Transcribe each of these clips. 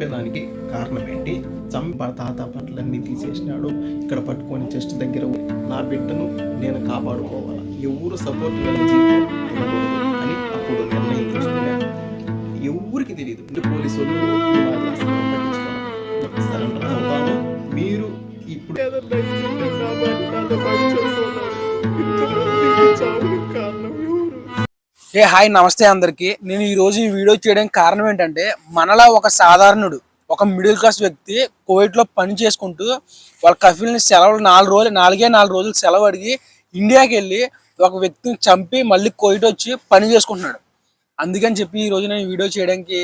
చంపేదానికి కారణం ఏంటి? చంప తాత పట్లన్నీ తీసేసినాడు. ఇక్కడ పట్టుకొని చెస్ట్ దగ్గర నా బిడ్డను నేను కాపాడుకోవాలా? ఎవరు సపోర్ట్ అని అప్పుడు నిర్ణయం తీసుకున్నాను ఎవరికి తెలియదు అంటే పోలీసు సరెండర్ అవుతాను. మీరు ఇప్పుడు ఏ హాయ్ నమస్తే అందరికి. నేను ఈరోజు ఈ వీడియో చేయడానికి కారణం ఏంటంటే మనలా ఒక సాధారణుడు ఒక మిడిల్ క్లాస్ వ్యక్తి కోవిడ్లో పని చేసుకుంటూ వాళ్ళ కఫీల్ని సెలవులు నాలుగు రోజులు నాలుగే నాలుగు రోజులు సెలవు అడిగి ఇండియాకి వెళ్ళి ఒక వ్యక్తిని చంపి మళ్ళీ కోవిడ్ వచ్చి పని చేసుకుంటున్నాడు. అందుకని చెప్పి ఈ రోజు నేను వీడియో చేయడానికి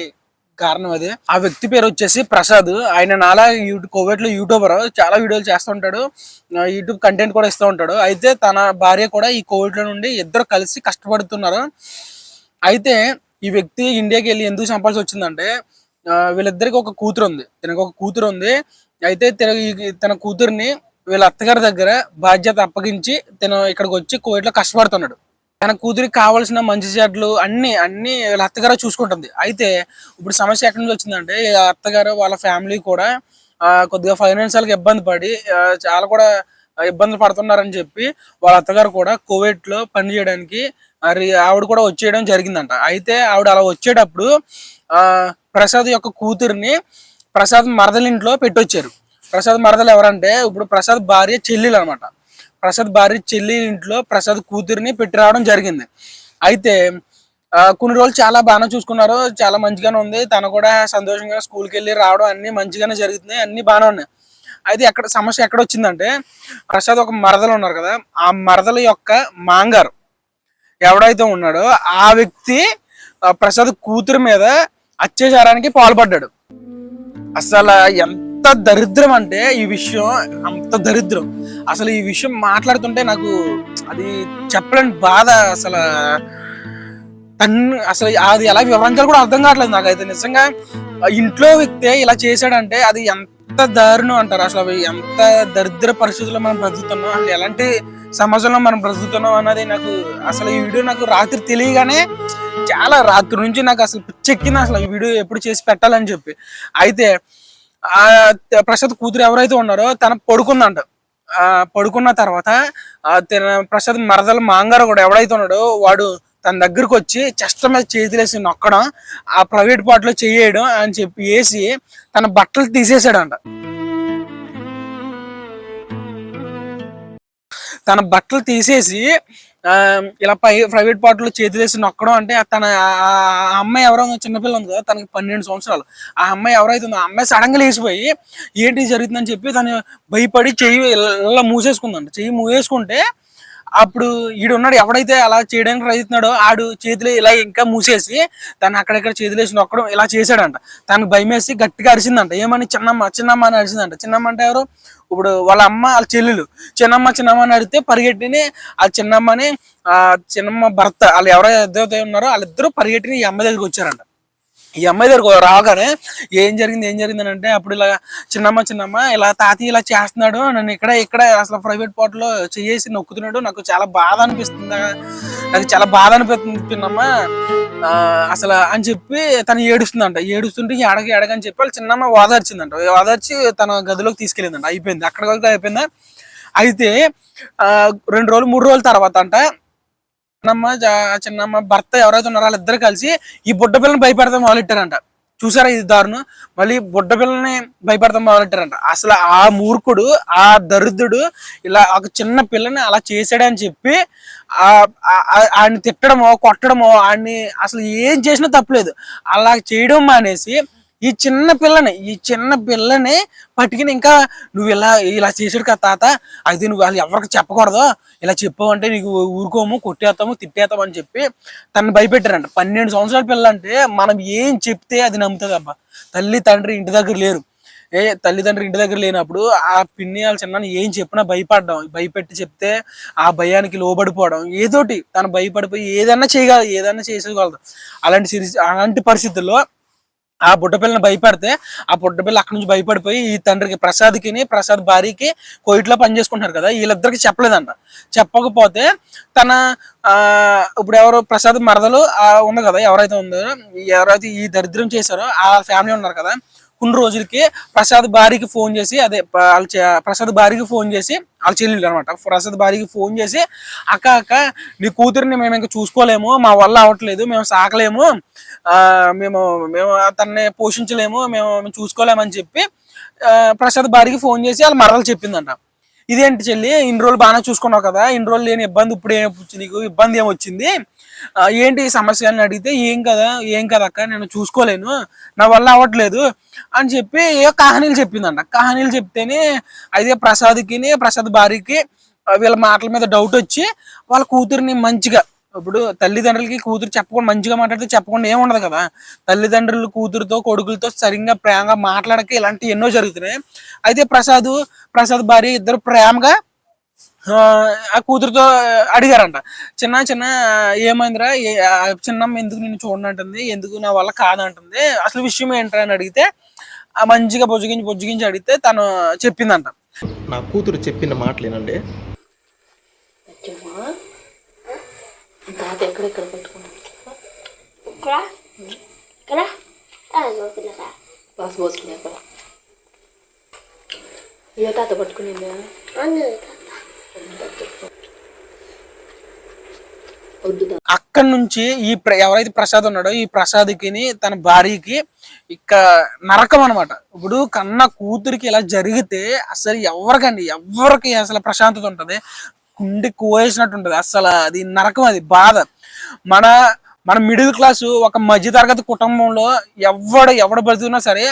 కారణం అదే. ఆ వ్యక్తి పేరు వచ్చేసి ప్రసాద్. ఆయన నాలా యూట్యూబ్ కోవిడ్లో యూట్యూబర్. చాలా వీడియోలు చేస్తూ ఉంటాడు. యూట్యూబ్ కంటెంట్ కూడా ఇస్తూ ఉంటాడు. అయితే తన భార్య కూడా ఈ కోవిడ్లో నుండి ఇద్దరు కలిసి కష్టపడుతున్నారు. అయితే ఈ వ్యక్తి ఇండియాకి వెళ్ళి ఎందుకు చంపాల్సి వచ్చిందంటే వీళ్ళిద్దరికి ఒక కూతురు ఉంది తనకు ఒక కూతురు ఉంది అయితే తన తన కూతుర్ని వీళ్ళ అత్తగారి దగ్గర బాధ్యత అప్పగించి తను ఇక్కడికి వచ్చి కోవిడ్లో కష్టపడుతున్నాడు. తన కూతురికి కావాల్సిన మంచి చెడ్లు అన్ని అన్ని వీళ్ళ అత్తగారు చూసుకుంటుంది. అయితే ఇప్పుడు సమస్య ఎక్కడి నుంచి వచ్చిందంటే ఈ అత్తగారు వాళ్ళ ఫ్యామిలీ కూడా కొద్దిగా ఫైనాన్షియల్గా ఇబ్బంది పడి చాలా కూడా ఇబ్బందులు పడుతున్నారని చెప్పి వాళ్ళ అత్తగారు కూడా కోవిడ్లో పని చేయడానికి మరి ఆవిడ కూడా వచ్చేయడం జరిగిందంట. అయితే ఆవిడ అలా వచ్చేటప్పుడు ప్రసాద్ యొక్క కూతురిని ప్రసాద్ మరదలింట్లో పెట్టొచ్చారు. ప్రసాద్ మరదలు ఎవరంటే ఇప్పుడు ప్రసాద్ భార్య చెల్లెలు అనమాట ప్రసాద్ భార్య చెల్లి ఇంట్లో ప్రసాద్ కూతురిని పెట్టి రావడం జరిగింది. అయితే కొన్ని రోజులు చాలా బాగానే చూసుకున్నారు. చాలా మంచిగానే ఉంది. తను కూడా సంతోషంగా స్కూల్కి వెళ్ళి రావడం అన్ని మంచిగానే జరుగుతున్నాయి. అన్ని బాగానే ఉన్నాయి. అయితే ఎక్కడ సమస్య ఎక్కడ వచ్చిందంటే ప్రసాద్ ఒక మరదలు ఉన్నారు కదా ఆ మరదల యొక్క మాంగారు ఎవడైతే ఉన్నాడో ఆ వ్యక్తి ప్రసాద్ కూతురు మీద అత్యాచారానికి పాల్పడ్డాడు. అసలు ఎంత దరిద్రం అంటే ఈ విషయం అంత దరిద్రం. అసలు ఈ విషయం మాట్లాడుతుంటే నాకు అది చెప్పలేని బాధ అసలు. తన్ను అసలు అది ఎలా వివరించాలో కూడా అర్థం కావట్లేదు నాకు అయితే నిజంగా ఇంట్లో వ్యక్తే ఇలా చేశాడంటే అది ఎంత దారుణం అంటారు. అసలు అవి ఎంత దరిద్ర పరిస్థితుల్లో మనం బ్రతుకుతున్నాం అసలు ఎలాంటి సమాజంలో మనం బ్రతుకుతున్నాం అన్నది నాకు అసలు ఈ వీడియో నాకు రాత్రి తెలియగానే చాలా రాత్రి నుంచి నాకు అసలు చెక్కింది అసలు ఈ వీడియో ఎప్పుడు చేసి పెట్టాలని చెప్పి. అయితే ఆ ప్రసాద్ కూతురు ఎవరైతే ఉన్నారో తన పడుకుందంట. ఆ పడుకున్న తర్వాత తన ప్రసాద్ మరదల మాంగారు కూడా ఎవడైతే ఉన్నాడో వాడు తన దగ్గరకు వచ్చి చెస్ట్ మీద చేతులేసి నొక్కడం ఆ ప్రైవేట్ పార్ట్లో చేయడం అని చెప్పి వేసి తన బట్టలు తీసేసాడంట తన బట్టలు తీసేసి ఇలా పై ప్రైవేట్ పార్టీలో చేతులేసి నొక్కడం అంటే తన ఆ- అమ్మాయి ఎవరో చిన్నపిల్ల ఉంది కదా తనకి పన్నెండు సంవత్సరాలు. ఆ అమ్మాయి ఎవరైతే ఉందో ఆ అమ్మాయి సడన్గా లేచిపోయి ఏంటి జరుగుతుందని చెప్పి తను భయపడి చెయ్యి ఇలా ఇలా మూసేసుకుందంట. చెయ్యి మూసేసుకుంటే అప్పుడు ఈడున్నాడు ఎవడైతే అలా చేయడానికి ప్రయత్నాడో ఆడు చేతులు ఇలా ఇంకా మూసేసి తను అక్కడెక్కడ చేతులు వేసి నొక్కడం ఇలా చేశాడంట. తనకు భయం వేసి గట్టిగా అరిసిందంట. ఏమని చిన్నమ్మ చిన్నమ్మ అని అరిసిందంట. చిన్నమ్మ అంటే ఎవరు? ఇప్పుడు వాళ్ళ అమ్మ వాళ్ళ చెల్లెలు. చిన్నమ్మ చిన్నమ్మ అని అడిగితే పరిగెట్టిని ఆ చిన్నమ్మని ఆ చిన్నమ్మ భర్త వాళ్ళు ఎవరైతే ఉన్నారో వాళ్ళిద్దరూ పరిగెట్టిని ఈ అమ్మ దగ్గరికి వచ్చారంట. ఈ అమ్మాయి దగ్గర రాగానే ఏం జరిగింది? ఏం జరిగింది? అని అంటే అప్పుడు ఇలా చిన్నమ్మ చిన్నమ్మ ఇలా తాతయ్య ఇలా చేస్తున్నాడు. నన్ను ఇక్కడ ఇక్కడ అసలు ప్రైవేట్ పార్ట్లో చేసి నొక్కుతున్నాడు. నాకు చాలా బాధ అనిపిస్తుంది. నాకు చాలా బాధ అనిపిస్తుంది చిన్నమ్మ అసలు అని చెప్పి తను ఏడుస్తుందంట. ఏడుస్తుంటే ఎడగ ఎడగని చెప్పి వాళ్ళు చిన్నమ్మ ఓదార్చిందంట. ఓదార్చి తన గదిలోకి తీసుకెళ్ళిందంట. అయిపోయింది. అక్కడ వరకు అయిపోయిందా? అయితే రెండు రోజులు మూడు రోజుల తర్వాత అంట చిన్నమ్మ జా- చిన్నమ్మ భర్త ఎవరైతే ఉన్నారో వాళ్ళిద్దరు కలిసి ఈ బుడ్డ పిల్లని భయపెడతాం మొదలెట్టారంట చూసారా ఇది దారుణం? మళ్ళీ బుడ్డ పిల్లని భయపెడతాం మొదలెట్టారంట అసలు ఆ మూర్ఖుడు ఆ దరిద్రుడు ఇలా ఒక చిన్న పిల్లని అలా చేశాడని చెప్పి ఆ ఆయన్ని తిట్టడమో కొట్టడమో ఆయన్ని అసలు ఏం చేసినా తప్పలేదు. అలా చేయడం మానేసి ఈ చిన్న పిల్లని ఈ చిన్న పిల్లని పట్టుకుని ఇంకా నువ్వు ఇలా ఇలా చేసాడు కదా తాత అయితే నువ్వు వాళ్ళు ఎవరికి చెప్పకూడదు. ఇలా చెప్పావంటే నీకు ఊరుకోము కొట్టేస్తాము తిట్టేస్తాము అని చెప్పి తను భయపెట్టారంట. పన్నెండు సంవత్సరాల పిల్ల అంటే మనం ఏం చెప్తే అది నమ్ముతుంది అబ్బా. తల్లి తండ్రి ఇంటి దగ్గర లేరు. ఏ తల్లిదండ్రి ఇంటి దగ్గర లేనప్పుడు ఆ పిన్ని వాళ్ళ చిన్న ఏం చెప్పినా భయపడడం. భయపెట్టి చెప్తే ఆ భయానికి లోబడిపోవడం. ఏదోటి తను భయపడిపోయి ఏదన్నా చేయగలదు ఏదన్నా చేసేయగలదు. అలాంటి అలాంటి పరిస్థితుల్లో ఆ బుడ్డపిల్లని భయపడితే ఆ బుడ్డపిల్ల అక్కడి నుంచి భయపడిపోయి ఈ తండ్రికి ప్రసాద్కి ప్రసాద్ భార్యకి కోయిట్లో పని చేసుకుంటున్నారు కదా వీళ్ళిద్దరికి చెప్పలేదంట. చెప్పకపోతే తన ఆ ఇప్పుడు ఎవరు ప్రసాద్ మరదలు ఉంది కదా ఎవరైతే ఉందో ఎవరైతే ఈ దరిద్రం చేశారో ఆ ఫ్యామిలీ ఉన్నారు కదా కొన్ని రోజులకి ప్రసాద్ భార్యకి ఫోన్ చేసి అదే వాళ్ళ ప్రసాద్ భార్యకి ఫోన్ చేసి వాళ్ళ చెల్లెళ్ళు అనమాట ప్రసాద్ భార్యకి ఫోన్ చేసి అక్క అక్క నీ కూతురిని మేము ఇంకా చూసుకోలేము మా వల్ల అవ్వట్లేదు మేము సాకలేము మేము మేము తనని పోషించలేము మేము మేము చూసుకోలేమని చెప్పి ప్రసాద్ భార్యకి ఫోన్ చేసి వాళ్ళ మరలు చెప్పిందంట. ఇదేంటి చెల్లి ఇన్ని రోజులు బాగానే చూసుకున్నావు కదా ఇన్ని రోజులు లేని ఇబ్బంది ఇప్పుడు ఏం నీకు? ఇబ్బంది ఏమొచ్చింది ఏంటి ఈ సమస్య అని అడిగితే ఏం కదా ఏం కదా అక్క నేను చూసుకోలేను నా వల్ల అవ్వట్లేదు అని చెప్పి ఏ కహానీలు చెప్పిందంట. కహానీలు చెప్తేనే అయితే ప్రసాద్కి ప్రసాద్ భార్యకి వీళ్ళ మాటల మీద డౌట్ వచ్చి వాళ్ళ కూతురిని మంచిగా ఇప్పుడు తల్లిదండ్రులకి కూతురు చెప్పకుండా మంచిగా మాట్లాడితే చెప్పకుండా ఏం ఉండదు కదా. తల్లిదండ్రులు కూతురుతో కొడుకులతో సరిగ్గా ప్రేమగా మాట్లాడక ఇలాంటివి ఎన్నో జరుగుతున్నాయి. అయితే ప్రసాద్ ప్రసాద్ భార్య ఇద్దరు ప్రేమగా ఆ, ఆ కూతురుతో అడిగారంట. చిన్న చిన్న ఏమైందిరా? చిన్నమ్మ ఎందుకు నిన్ను చూడనంటుంది? ఎందుకు నా వల్ల కాదంటుంది? అసలు విషయం ఏంట్రా? అని అడిగితే ఆ మంచిగా బొజ్జగించి బొజ్జగించి అడిగితే తను చెప్పిందంట. నా కూతురు చెప్పిన మాటలేనండి తాత ఎక్కడెక్కడ అక్కడ అక్కడి నుంచి ఈ ప్ర- ఎవరైతే ప్రసాద్ ఉన్నాడో ఈ ప్రసాద్కి తన భార్యకి ఇక నరకం అనమాట ఇప్పుడు కన్న కూతురికి ఇలా జరిగితే అసలు ఎవరికండి? ఎవరికి అసలు ప్రశాంతత ఉంటది? కుండి కోయేసినట్టు ఉంటుంది. అసలు అది నరకం అది బాధ. మన మన మిడిల్ క్లాస్ ఒక మధ్య తరగతి కుటుంబంలో ఎవడు ఎవడు బతుకున్నా సరే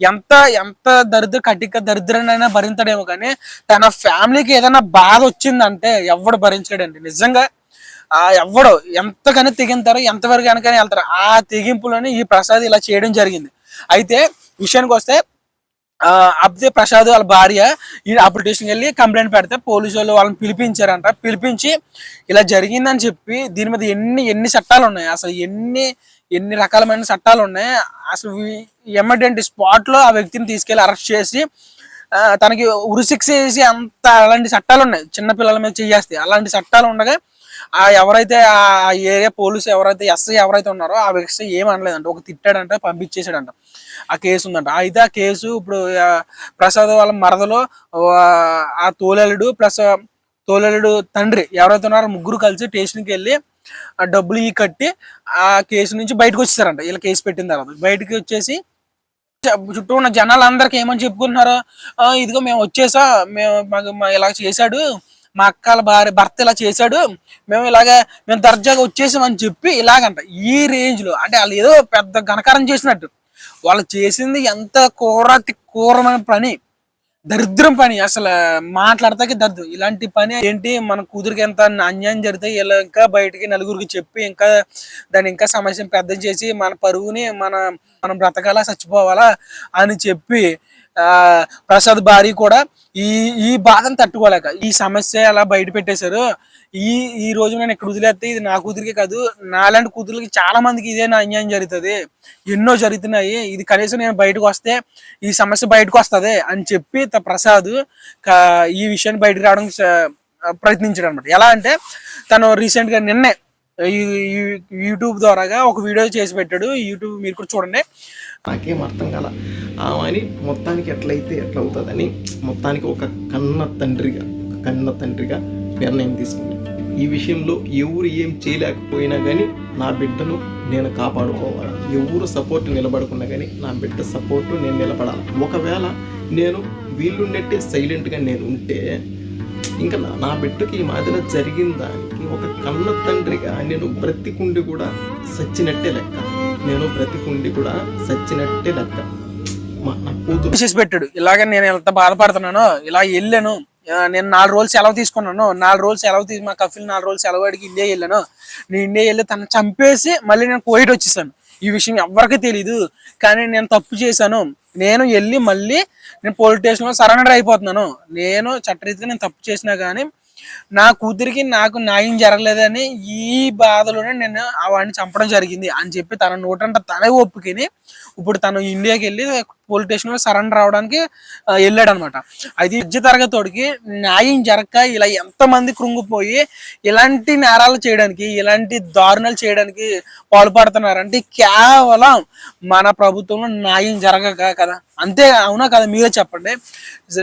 ఎంత ఎంత దరిద్ర కటిక దరిద్రనైనా భరించడేమో కానీ తన ఫ్యామిలీకి ఏదైనా బాధ వచ్చిందంటే ఎవడు భరించడండి. నిజంగా ఆ ఎవ్వడు ఎంతకని తెగింతారో ఎంతవరకు వెనకైనా వెళ్తారు ఆ తెగింపులోనే ఈ ప్రసాద్ ఇలా చేయడం జరిగింది. అయితే విషయానికి వస్తే అబ్దే ప్రసాద్ వాళ్ళ భార్య ఈ అప్పుడు స్టేషన్కి వెళ్ళి కంప్లైంట్ పెడితే పోలీసు వాళ్ళు వాళ్ళని పిలిపించారంట. పిలిపించి ఇలా జరిగిందని చెప్పి దీని మీద ఎన్ని ఎన్ని చట్టాలు ఉన్నాయి అసలు ఎన్ని ఎన్ని రకాలమైన చట్టాలు ఉన్నాయి అసలు ఎమర్జెంట్ స్పాట్లో ఆ వ్యక్తిని తీసుకెళ్ళి అరెస్ట్ చేసి తనకి ఉరిశిక్ష వేసి అంత అలాంటి చట్టాలు ఉన్నాయి చిన్నపిల్లల మీద చేయేస్తాయి అలాంటి చట్టాలు ఉండగా ఆ ఎవరైతే ఆ ఏరియా పోలీసు ఎవరైతే ఎస్ఐ ఎవరైతే ఉన్నారో ఆ వ్యక్తి ఏం అనలేదంట. ఒక తిట్టాడంట పంపించేసాడంట ఆ కేసు ఉందంట. అయితే ఆ కేసు ఇప్పుడు ప్రసాద్ వాళ్ళ మరదలో ఆ, ఆ తోలేలుడు ప్లస్ తోలేలుడు తండ్రి ఎవరైతే ఉన్నారో ముగ్గురు కలిసి స్టేషన్కి వెళ్ళి ఆ డబ్బులు ఈ కట్టి ఆ కేసు నుంచి బయటకు వచ్చేసారంట. వీళ్ళ కేసు పెట్టిన తర్వాత. బయటకు వచ్చేసి చుట్టూ ఉన్న జనాలు అందరికి ఏమని చెప్పుకుంటున్నారు ఇదిగో మేము వచ్చేసా మేము మాకు ఇలా చేశాడు మా అక్కల భార్య భర్త ఇలా చేశాడు. మేము ఇలాగ మేము దర్జాగా వచ్చేసామని చెప్పి ఇలాగంట. ఈ రేంజ్లో అంటే వాళ్ళు ఏదో పెద్ద ఘనకారం చేసినట్టు. వాళ్ళు చేసింది ఎంత కూర కూరమైన పని. దరిద్రం పని. అసలు మాట్లాడతాకి దద్దు. ఇలాంటి పని ఏంటి? మన కూతురికి ఎంత అన్యాయం జరిగితే ఇలా ఇంకా బయటికి నలుగురికి చెప్పి ఇంకా దాన్ని ఇంకా సమస్య పెద్ద చేసి మన పరువుని మన మనం బ్రతకాలా చచ్చిపోవాలా అని చెప్పి ప్రసాద్ భార్య కూడా ఈ ఈ బాధను తట్టుకోలేక ఈ సమస్య అలా బయట పెట్టేశారు. ఈ ఈ రోజు నేను ఇక్కడ వదిలేస్తే ఇది నా కూతురికే కాదు నాలాంటి కూతురికి చాలా మందికి ఇదే నా అన్యాయం జరుగుతుంది. ఎన్నో జరుగుతున్నాయి. ఇది కనీసం నేను బయటకు వస్తే ఈ సమస్య బయటకు వస్తుంది అని చెప్పి ప్రసాద్ ఈ విషయాన్ని బయటకు రావడానికి ప్రయత్నించాడు అనమాట ఎలా అంటే తను రీసెంట్గా నిన్నే యూట్యూబ్ ద్వారాగా ఒక వీడియో చేసి పెట్టాడు. యూట్యూబ్ మీరు కూడా చూడండి. నాకేం అర్థం కాల. ఆమెని మొత్తానికి ఎట్లయితే ఎట్లవుతుందని మొత్తానికి ఒక కన్న తండ్రిగా కన్న తండ్రిగా నిర్ణయం తీసుకుంది. ఈ విషయంలో ఎవరు ఏం చేయలేకపోయినా కానీ నా బిడ్డను నేను కాపాడుకోవాలి? ఎవరు సపోర్ట్ నిలబడకుండా కానీ నా బిడ్డ సపోర్ట్ నేను నిలబడాలి? ఒకవేళ నేను వీళ్ళున్నట్టే సైలెంట్గా నేను ఉంటే ఇంకా నా- బిడ్డకి ఈ మాదిరి జరిగిందా? అని కన్న తండ్రిగా నేను బ్రతికుండి కూడా సచ్చినట్టే లెక్క. నేను బ్రతికుండి కూడా సచ్చినట్టే లెక్క. మా నా కూతురు చేసి పెట్టాడు. ఇలాగ నేను ఎంత బాధపడుతున్నానో ఇలా వెళ్ళాను. ఆ, నేను నాలుగు రోజులు సెలవు తీసుకున్నాను. నాలుగు రోజులు సెలవు తీసి మా కఫిల్ నాలుగు రోజులు సెలవు అడిగి ఇండియా వెళ్ళాను. నేను ఇండియా వెళ్ళి తను చంపేసి మళ్ళీ నేను కోయిట్ వచ్చేసాను. ఈ విషయం ఎవరికి తెలీదు. కానీ నేను తప్పు చేశాను. నేను వెళ్ళి మళ్ళీ నేను పోలీస్ స్టేషన్లో సరెండర్ అయిపోతున్నాను. నేను చట్టరీతిగా నేను తప్పు చేసినా కానీ నా కూతురికి నాకు న్యాయం జరగలేదని ఈ బాధలోనే నేను ఆ వాడిని చంపడం జరిగింది అని చెప్పి తన నోటంట తనే ఒప్పుకొని ఇప్పుడు తను ఇండియాకి వెళ్ళి పోలీస్ స్టేషన్లో సరెండర్ అవడానికి వెళ్ళాడు అనమాట విద్య మధ్య తరగతోడికి న్యాయం జరగక ఇలా ఎంతమంది కృంగిపోయి ఇలాంటి నేరాలు చేయడానికి ఇలాంటి దారుణాలు చేయడానికి పాల్పడుతున్నారంటే కేవలం మన ప్రభుత్వంలో న్యాయం జరగక కదా. అంతే అవునా కదా? మీరే చెప్పండి.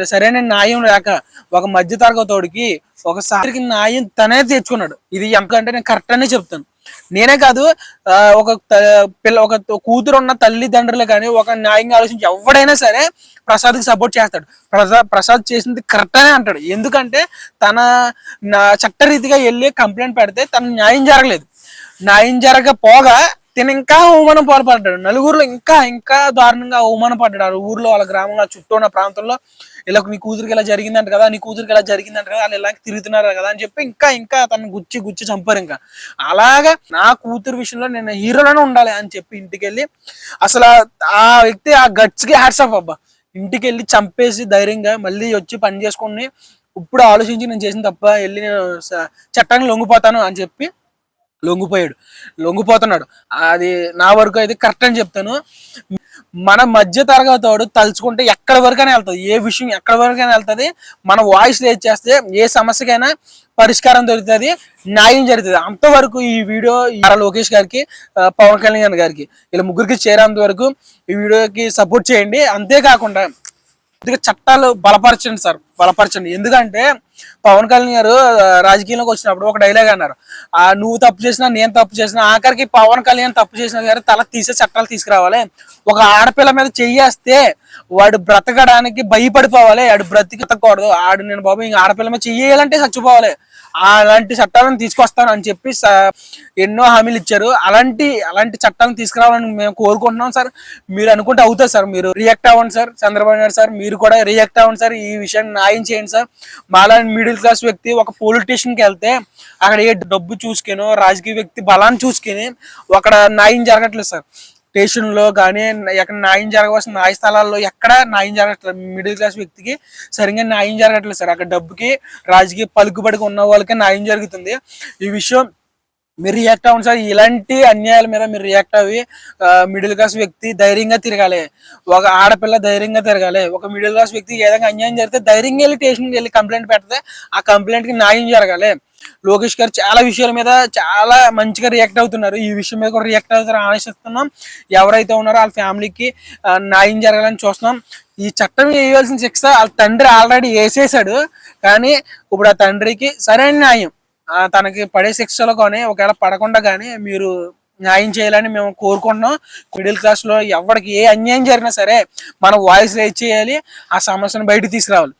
సరైన న్యాయం లేక ఒక మధ్య తరగతోడికి ఒకసారికి న్యాయం తనే తెచ్చుకున్నాడు. ఇది ఎంతకంటే నేను కరెక్ట్ అనే చెప్తాను. నేనే కాదు ఆ, ఒక పిల్ల ఒక కూతురు ఉన్న తల్లిదండ్రులు కానీ ఒక న్యాయంగా ఆలోచించి ఎవడైనా సరే ప్రసాద్కి సపోర్ట్ చేస్తాడు. ప్రసాద్ ప్రసాద్ చేసింది కరెక్ట్ అనే అంటాడు. ఎందుకంటే తన చట్టరీతిగా వెళ్ళి కంప్లైంట్ పెడితే తన న్యాయం జరగలేదు. న్యాయం జరగకపోగా తిన ఇంకా అవమానం పాల్పడ్డాడు. నలుగురులో ఇంకా ఇంకా దారుణంగా అవమానం పడ్డాడు. ఆ ఊర్లో వాళ్ళ గ్రామంలో చుట్టూ ఉన్న ప్రాంతంలో ఇలా నీ కూతురికి ఇలా జరిగిందంట కదా నీ కూతురికి ఇలా జరిగిందంట కదా వాళ్ళు ఇలా తిరుగుతున్నారు కదా అని చెప్పి ఇంకా ఇంకా తను గుచ్చి గుచ్చి చంపారు ఇంకా. అలాగా నా కూతురు విషయంలో నేను హీరోలోనే ఉండాలి అని చెప్పి ఇంటికి వెళ్ళి అసలు ఆ- వ్యక్తి ఆ గట్స్కి హ్యాట్స్ ఆఫ్ అబ్బా. ఇంటికి వెళ్ళి చంపేసి ధైర్యంగా మళ్ళీ వచ్చి పని చేసుకుని ఇప్పుడు ఆలోచించి నేను చేసిన తప్ప వెళ్ళి నేను చట్టానికి లొంగిపోతాను అని చెప్పి లొంగిపోయాడు. లొంగిపోతున్నాడు. అది నా వరకు అయితే కరెక్ట్ అని చెప్తాను. మన మధ్య తరగతి వాడు తలుచుకుంటే ఎక్కడి వరకైనా వెళ్తుంది ఏ విషయం ఎక్కడి వరకైనా వెళ్తుంది. మన వాయిస్ రేజ్ చేస్తే ఏ సమస్యకైనా పరిష్కారం దొరుకుతుంది. న్యాయం జరుగుతుంది. అంతవరకు ఈ వీడియో నారా లోకేష్ గారికి పవన్ కళ్యాణ్ గారికి ఇలా ముగ్గురికి చేరేంత వరకు ఈ వీడియోకి సపోర్ట్ చేయండి. అంతేకాకుండా కొద్దిగా చట్టాలు బలపరచండి సార్ బలపరచండి. ఎందుకంటే పవన్ కళ్యాణ్ గారు రాజకీయంలోకి వచ్చినప్పుడు ఒక డైలాగ్ అన్నారు. ఆ నువ్వు తప్పు చేసినా నేను తప్పు చేసినా ఆఖరికి పవన్ కళ్యాణ్ తప్పు చేసిన గారు తల తీసే చట్టాలు తీసుకురావాలి. ఒక ఆడపిల్ల మీద చెయ్యేస్తే వాడు బ్రతకడానికి భయపడిపోవాలి ఆడు బ్రతికూడదు ఆడు నేను బాబు ఇంక ఆడపిల్ల మీద చెయ్యాలంటే చచ్చిపోవాలి. అలాంటి చట్టాలను తీసుకొస్తాను అని చెప్పి స- ఎన్నో హామీలు ఇచ్చారు. అలాంటి అలాంటి చట్టాలను తీసుకురావాలని మేము కోరుకుంటున్నాం సార్. మీరు అనుకుంటే అవుతుంది సార్. మీరు రియాక్ట్ అవ్వండి సార్. చంద్రబాబు నాయుడు సార్ మీరు కూడా రియాక్ట్ అవ్వండి సార్. ఈ విషయాన్ని న్యాయం చేయండి సార్. మాలాంటి మిడిల్ క్లాస్ వ్యక్తి ఒక పొలిటీషియన్కి వెళ్తే అక్కడ ఏ డబ్బు చూసుకొని రాజకీయ వ్యక్తి బలాన్ని చూసుకొని అక్కడ న్యాయం జరగట్లేదు సార్. స్టేషన్లో కానీ ఎక్కడ న్యాయం జరగవలసిన న్యాయ స్థలాల్లో ఎక్కడ న్యాయం జరగట్లేదు. మిడిల్ క్లాస్ వ్యక్తికి సరిగ్గా న్యాయం జరగట్లేదు సార్. అక్కడ డబ్బుకి రాజకీయ పలుకుబడికి ఉన్న వాళ్ళకి న్యాయం జరుగుతుంది. ఈ విషయం మీరు రియాక్ట్ అవ్వండి సార్. ఇలాంటి అన్యాయాల మీద మీరు రియాక్ట్ అవి మిడిల్ క్లాస్ వ్యక్తి ధైర్యంగా తిరగాలి. ఒక ఆడపిల్ల ధైర్యంగా తిరగాలి. ఒక మిడిల్ క్లాస్ వ్యక్తి ఏదైనా అన్యాయం జరిగితే ధైర్యంగా వెళ్ళి స్టేషన్కి వెళ్ళి కంప్లైంట్ పెడితే ఆ కంప్లైంట్కి న్యాయం జరగాలి. లోకేష్ గారు చాలా విషయాల మీద చాలా మంచిగా రియాక్ట్ అవుతున్నారు. ఈ విషయం మీద కూడా రియాక్ట్ అవుతారు ఆశిస్తున్నాం ఎవరైతే ఉన్నారో వాళ్ళ ఫ్యామిలీకి న్యాయం జరగాలని చూస్తున్నాం. ఈ చట్టం వేయవలసిన శిక్ష వాళ్ళ తండ్రి ఆల్రెడీ వేసేసాడు కానీ ఇప్పుడు ఆ తండ్రికి సరైన న్యాయం తనకి పడే శిక్షలో కానీ ఒకవేళ పడకుండా కానీ మీరు న్యాయం చేయాలని మేము కోరుకుంటున్నాం. మిడిల్ క్లాస్లో ఎవరికి ఏ అన్యాయం జరిగినా సరే మనం వాయిస్ రైజ్ చేయాలి? ఆ సమస్యను బయటకు తీసుకురావాలి.